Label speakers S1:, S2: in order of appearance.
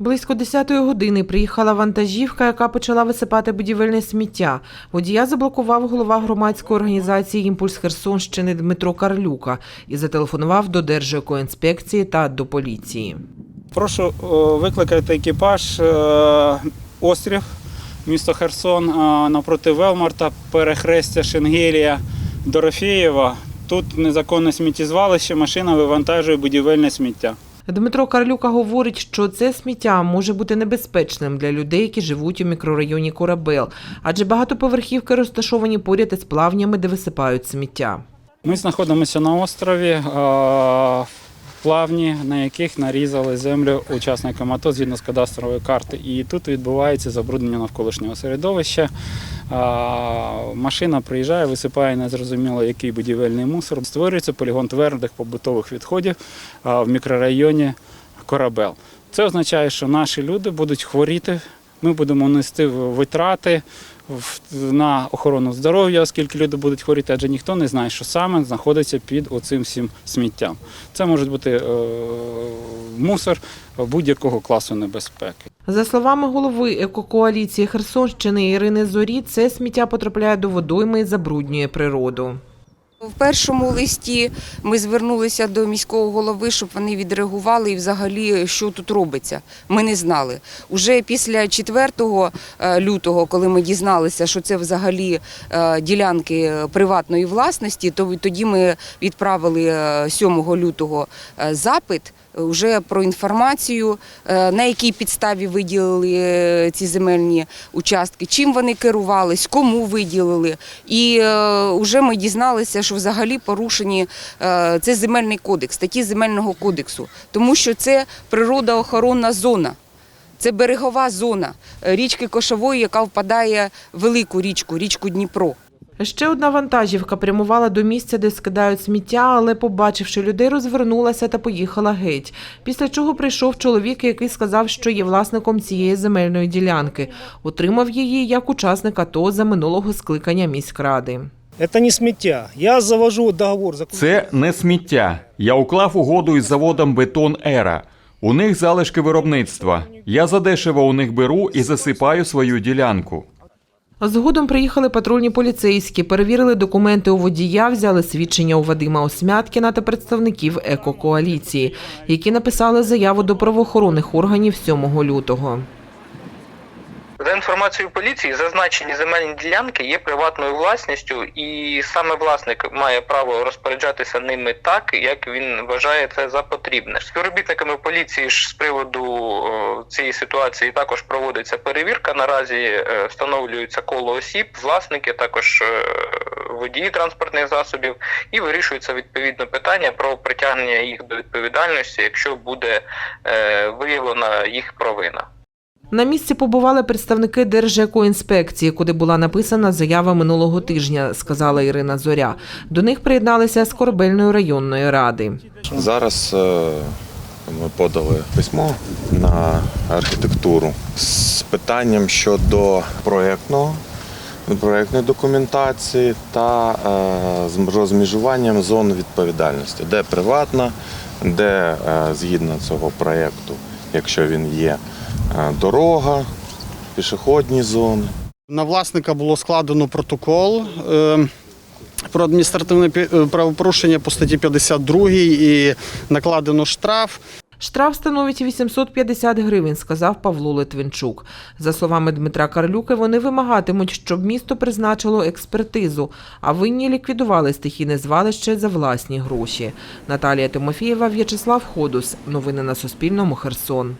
S1: Близько 10-ї години приїхала вантажівка, яка почала висипати будівельне сміття. Водія заблокував голова громадської організації «Імпульс Херсонщини» Дмитро Карлюка і зателефонував до Держекоінспекції та до поліції.
S2: Прошу викликати екіпаж е, острів, місто Херсон е, навпроти Велмарта, перехрестя Шенгелія Дорофєєва. Тут незаконне сміттєзвалище, машина вивантажує будівельне сміття.
S1: Дмитро Карлюка говорить, що це сміття може бути небезпечним для людей, які живуть у мікрорайоні Корабел, адже багатоповерхівки розташовані поряд із плавнями, де висипають сміття.
S2: Ми знаходимося на острові, плавні, на яких нарізали землю учасникам АТО згідно з кадастрової карти. І тут відбувається забруднення навколишнього середовища. Машина приїжджає, висипає незрозуміло який будівельний мусор. Створюється полігон твердих побутових відходів в мікрорайоні Корабел. Це означає, що наші люди будуть хворіти. Ми будемо нести витрати на охорону здоров'я, оскільки люди будуть хворіти, адже ніхто не знає, що саме знаходиться під оцим всім сміттям. Це може бути е, мусор будь-якого класу небезпеки.
S1: За словами голови екокоаліції Херсонщини Ірини Зорі, це сміття потрапляє до водойми і забруднює природу.
S3: В першому листі ми звернулися до міського голови, щоб вони відреагували і взагалі, що тут робиться. Ми не знали. Уже після 4 е, лютого, коли ми дізналися, що це взагалі е, ділянки приватної власності, то тоді ми відправили е, 7 лютого е, запит. Вже про інформацію, е, на якій підставі виділили е, ці земельні участки, чим вони керувались, кому виділили. І вже ми дізналися, що взагалі порушені е, це земельний кодекс, статті земельного кодексу, тому що це природоохоронна зона. Це берегова зона е, річки Кошової, яка впадає в велику річку, річку Дніпро.
S1: Ще одна вантажівка прямувала до місця, де скидають сміття, але, побачивши людей, розвернулася та поїхала геть. Після чого прийшов чоловік, який сказав, що є власником цієї земельної ділянки. Отримав її як учасник АТО за минулого скликання міськради.
S4: Это не сміття. Я завожу договор. за-
S5: Це не сміття. Я уклав угоду із заводом Бетон Ера. У них залишки виробництва. Я задешево у них беру і засипаю свою ділянку.
S1: Згодом приїхали патрульні поліцейські, перевірили документи у водія, взяли свідчення у Вадима Осмяткіна та представників екокоаліції, які написали заяву до правоохоронних органів 7 лютого.
S6: За інформацією поліції, зазначені земельні ділянки є приватною власністю, і саме власник має право розпоряджатися ними так, як він вважає це за потрібне. Співробітниками поліції ж з приводу цієї ситуації також проводиться перевірка. Наразі е, встановлюється коло осіб, власники, також е, водії транспортних засобів, і вирішується відповідно питання про притягнення їх до відповідальності, якщо буде е, виявлена їх провина.
S1: На місці побували представники Держекоінспекції, куди була написана заява минулого тижня, сказала Ірина Зоря. До них приєдналися з Корабельної районної ради.
S7: Зараз е, ми подали письмо на архітектуру з питанням щодо проєктного, проєктної документації та е, з розмежуванням зон відповідальності, де приватна, де е, згідно цього проєкту, якщо він є, дорога, пішохідні зони.
S8: На власника було складено протокол е, про адміністративне е, правопорушення по статті 52 і накладено штраф.
S1: Штраф становить 850 гривень, сказав Павло Литвинчук. За словами Дмитра Карлюки, вони вимагатимуть, щоб місто призначило експертизу, а винні ліквідували стихійне звалище за власні гроші. Наталія Тимофієва, В'ячеслав Ходус. Новини на Суспільному. Херсон.